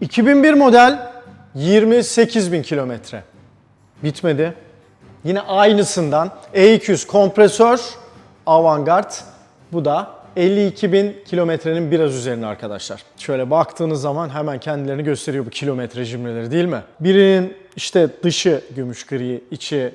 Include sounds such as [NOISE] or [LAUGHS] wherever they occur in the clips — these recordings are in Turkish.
2001 model 28 bin kilometre. Bitmedi. Yine aynısından E200 kompresör Avantgard. Bu da 52 bin kilometrenin biraz üzerine arkadaşlar. Şöyle baktığınız zaman hemen kendilerini gösteriyor bu kilometre cimrileri değil mi? Birinin işte dışı gümüş gri, içi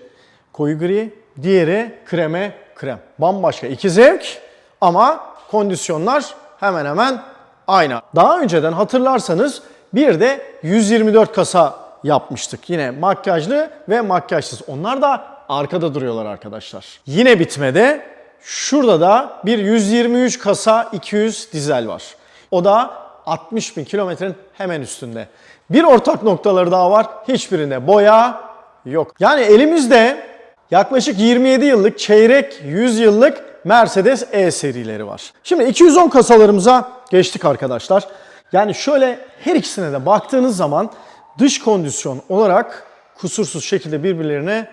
koyu gri, diğeri kreme krem. Bambaşka iki zevk ama kondisyonlar hemen hemen aynı. Daha önceden hatırlarsanız bir de 124 kasa yapmıştık. Yine makyajlı ve makyajsız. Onlar da arkada duruyorlar arkadaşlar. Yine bitmedi. Şurada da bir 123 kasa 200 dizel var. O da 60 bin kilometrenin hemen üstünde. Bir ortak noktaları daha var. Hiçbirinde boya yok. Yani elimizde yaklaşık 27 yıllık, çeyrek 100 yıllık Mercedes E serileri var. Şimdi 210 kasalarımıza geçtik arkadaşlar. Yani şöyle her ikisine de baktığınız zaman dış kondisyon olarak kusursuz şekilde birbirlerine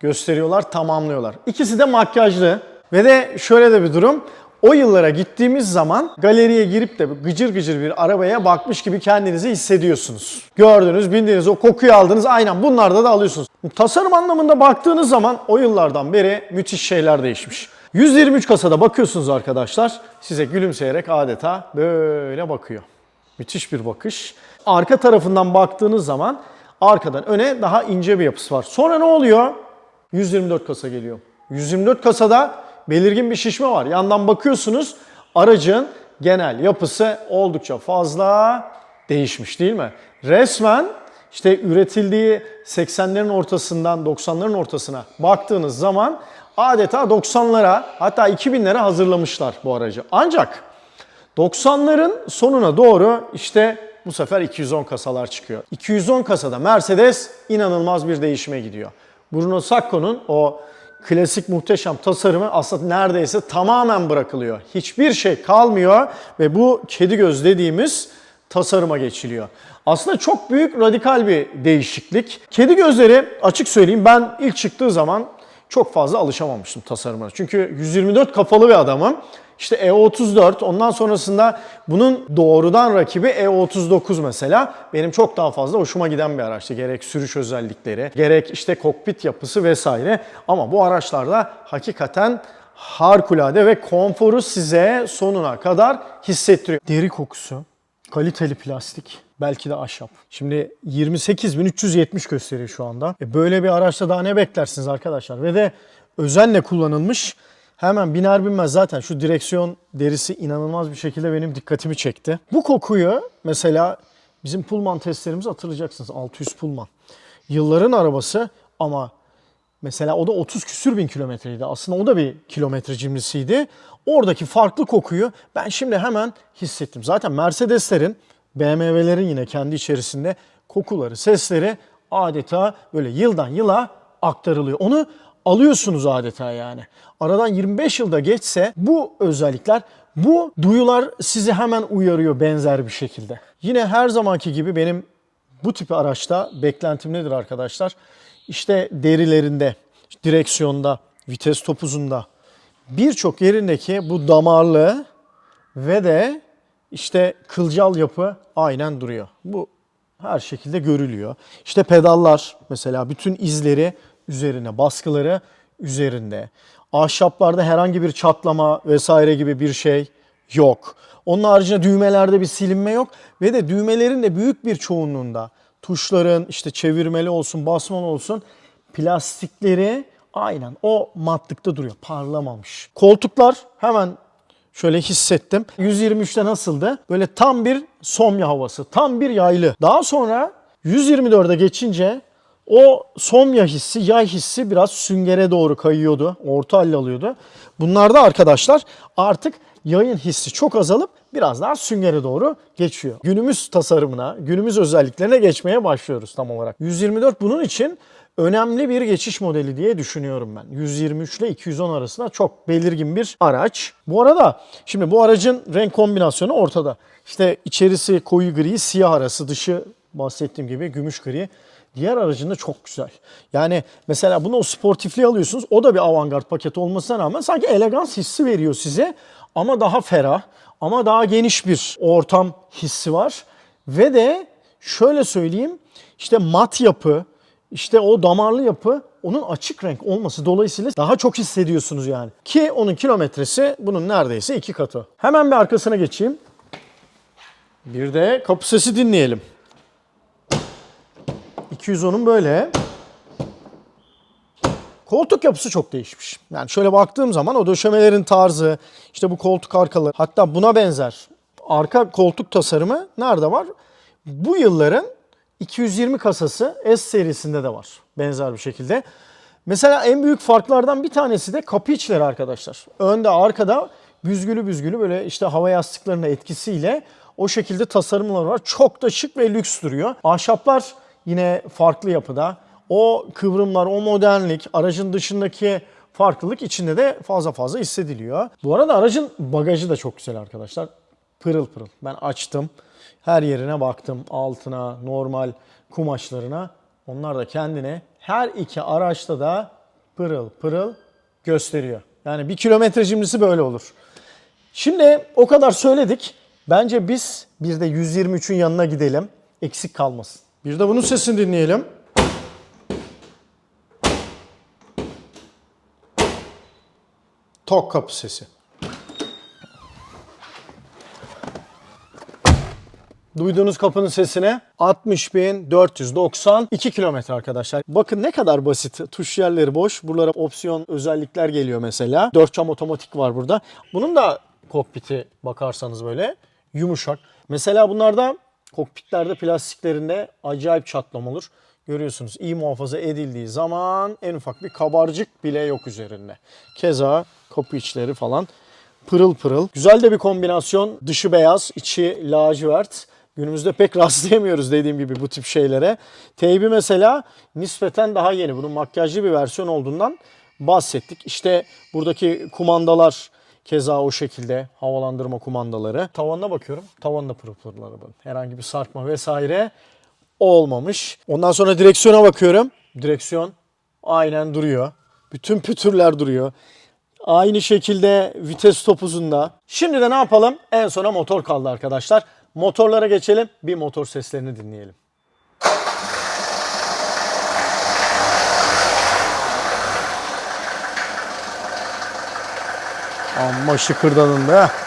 gösteriyorlar, tamamlıyorlar. İkisi de makyajlı ve de şöyle de bir durum. O yıllara gittiğimiz zaman galeriye girip de gıcır gıcır bir arabaya bakmış gibi kendinizi hissediyorsunuz. Gördünüz, bindiğiniz o kokuyu aldınız aynen bunlarda da alıyorsunuz. Tasarım anlamında baktığınız zaman o yıllardan beri müthiş şeyler değişmiş. 123 kasada bakıyorsunuz arkadaşlar size gülümseyerek adeta böyle bakıyor. Müthiş bir bakış. Arka tarafından baktığınız zaman arkadan öne daha ince bir yapısı var. Sonra ne oluyor? 124 kasa geliyor. 124 kasada belirgin bir şişme var. Yandan bakıyorsunuz aracın genel yapısı oldukça fazla değişmiş değil mi? Resmen işte üretildiği 80'lerin ortasından 90'ların ortasına baktığınız zaman adeta 90'lara hatta 2000'lere hazırlamışlar bu aracı. Ancak 90'ların sonuna doğru işte bu sefer 210 kasalar çıkıyor. 210 kasada Mercedes inanılmaz bir değişime gidiyor. Bruno Sacco'nun o klasik muhteşem tasarımı aslında neredeyse tamamen bırakılıyor. Hiçbir şey kalmıyor ve bu kedi göz dediğimiz tasarıma geçiliyor. Aslında çok büyük radikal bir değişiklik. Kedi gözleri açık söyleyeyim ben ilk çıktığı zaman çok fazla alışamamıştım tasarımına. Çünkü 124 kafalı bir adamım. İşte E34 ondan sonrasında bunun doğrudan rakibi E39 mesela benim çok daha fazla hoşuma giden bir araçtı. Gerek sürüş özellikleri, gerek işte kokpit yapısı vesaire. Ama bu araçlarda hakikaten harikulade ve konforu size sonuna kadar hissettiriyor. Deri kokusu, kaliteli plastik, belki de ahşap. Şimdi 28.370 gösteriyor şu anda. E böyle bir araçta daha ne beklersiniz arkadaşlar? Ve de özenle kullanılmış. Hemen biner binmez zaten şu direksiyon derisi inanılmaz bir şekilde benim dikkatimi çekti. Bu kokuyu mesela bizim Pullman testlerimizi hatırlayacaksınız. 600 Pullman. Yılların arabası ama mesela o da 30 küsür bin kilometreydi. Aslında o da bir kilometre cimrisiydi. Oradaki farklı kokuyu ben şimdi hemen hissettim. Zaten Mercedeslerin, BMW'lerin yine kendi içerisinde kokuları, sesleri adeta böyle yıldan yıla aktarılıyor. Onu alıyorsunuz adeta yani. Aradan 25 yılda geçse bu özellikler, bu duyular sizi hemen uyarıyor benzer bir şekilde. Yine her zamanki gibi benim bu tip araçta beklentim nedir arkadaşlar? İşte derilerinde, direksiyonda, vites topuzunda birçok yerindeki bu damarlı ve de işte kılcal yapı aynen duruyor. Bu her şekilde görülüyor. İşte pedallar mesela bütün izleri üzerine, baskıları üzerinde. Ahşaplarda herhangi bir çatlama vesaire gibi bir şey yok. Onun haricinde düğmelerde bir silinme yok ve de düğmelerin de büyük bir çoğunluğunda tuşların işte çevirmeli olsun, basmalı olsun plastikleri aynen o matlıkta duruyor. Parlamamış. Koltuklar hemen şöyle hissettim. 123'te nasıldı? Böyle tam bir somya havası, tam bir yaylı. Daha sonra 124'e geçince o somya hissi, yay hissi biraz süngere doğru kayıyordu. Orta halli alıyordu. Bunlarda arkadaşlar artık yayın hissi çok azalıp biraz daha süngere doğru geçiyor. Günümüz tasarımına, günümüz özelliklerine geçmeye başlıyoruz tam olarak. 124 bunun için önemli bir geçiş modeli diye düşünüyorum ben. 123 ile 210 arasında çok belirgin bir araç. Bu arada şimdi bu aracın renk kombinasyonu ortada. İşte içerisi koyu gri, siyah arası, dışı bahsettiğim gibi gümüş gri. Diğer aracında çok güzel. Yani mesela bunu o sportifliğe alıyorsunuz. O da bir avantgard paket olmasına rağmen sanki elegans hissi veriyor size. Ama daha ferah, ama daha geniş bir ortam hissi var. Ve de şöyle söyleyeyim işte mat yapı, işte o damarlı yapı onun açık renk olması dolayısıyla daha çok hissediyorsunuz yani. Ki onun kilometresi bunun neredeyse iki katı. Hemen bir arkasına geçeyim. Bir de kapı sesi dinleyelim. 210'un böyle. Koltuk yapısı çok değişmiş. Yani şöyle baktığım zaman o döşemelerin tarzı, işte bu koltuk arkaları, hatta buna benzer arka koltuk tasarımı nerede var? Bu yılların 220 kasası S serisinde de var benzer bir şekilde. Mesela en büyük farklardan bir tanesi de kapı içleri arkadaşlar. Önde arkada büzgülü büzgülü böyle işte hava yastıklarının etkisiyle o şekilde tasarımlar var. Çok da şık ve lüks duruyor. Ahşaplar yine farklı yapıda. O kıvrımlar, o modernlik, aracın dışındaki farklılık içinde de fazla fazla hissediliyor. Bu arada aracın bagajı da çok güzel arkadaşlar. Pırıl pırıl. Ben açtım. Her yerine baktım. Altına, normal kumaşlarına. Onlar da kendine her iki araçta da pırıl pırıl gösteriyor. Yani bir kilometre cimrisi böyle olur. Şimdi o kadar söyledik. Bence biz bir de 123'ün yanına gidelim. Eksik kalmasın. Bir de bunun sesini dinleyelim. Tok kapı sesi. Duyduğunuz kapının sesine 60.492 kilometre arkadaşlar. Bakın ne kadar basit. Tuş yerleri boş. Buralara opsiyon özellikler geliyor mesela. 4 cam otomatik var burada. Bunun da kokpiti bakarsanız böyle yumuşak. Mesela bunlarda kokpitlerde plastiklerinde acayip çatlama olur. Görüyorsunuz iyi muhafaza edildiği zaman en ufak bir kabarcık bile yok üzerinde. Keza kapı içleri falan pırıl pırıl. Güzel de bir kombinasyon. Dışı beyaz, içi lacivert. Günümüzde pek [LAUGHS] rastlayamıyoruz dediğim gibi bu tip şeylere. Teybi mesela nispeten daha yeni. Bunun makyajlı bir versiyon olduğundan bahsettik. İşte buradaki kumandalar keza o şekilde havalandırma kumandaları. Tavanına bakıyorum. Tavanında pırıl arabanın. Herhangi bir sarkma vesaire olmamış. Ondan sonra direksiyona bakıyorum. Direksiyon aynen duruyor. Bütün pütürler duruyor. Aynı şekilde vites topuzunda. Şimdi de ne yapalım? En sona motor kaldı arkadaşlar. Motorlara geçelim. Bir motor seslerini dinleyelim. Amma şıkırdanında. Bu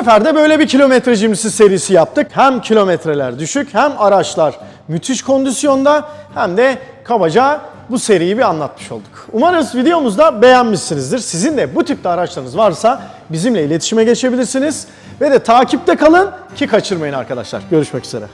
sefer de böyle bir kilometre cimrisi serisi yaptık. Hem kilometreler düşük hem araçlar müthiş kondisyonda hem de kabaca bu seriyi bir anlatmış olduk. Umarız videomuzda beğenmişsinizdir. Sizin de bu tipte araçlarınız varsa bizimle iletişime geçebilirsiniz. Ve de takipte kalın ki kaçırmayın arkadaşlar. Görüşmek üzere.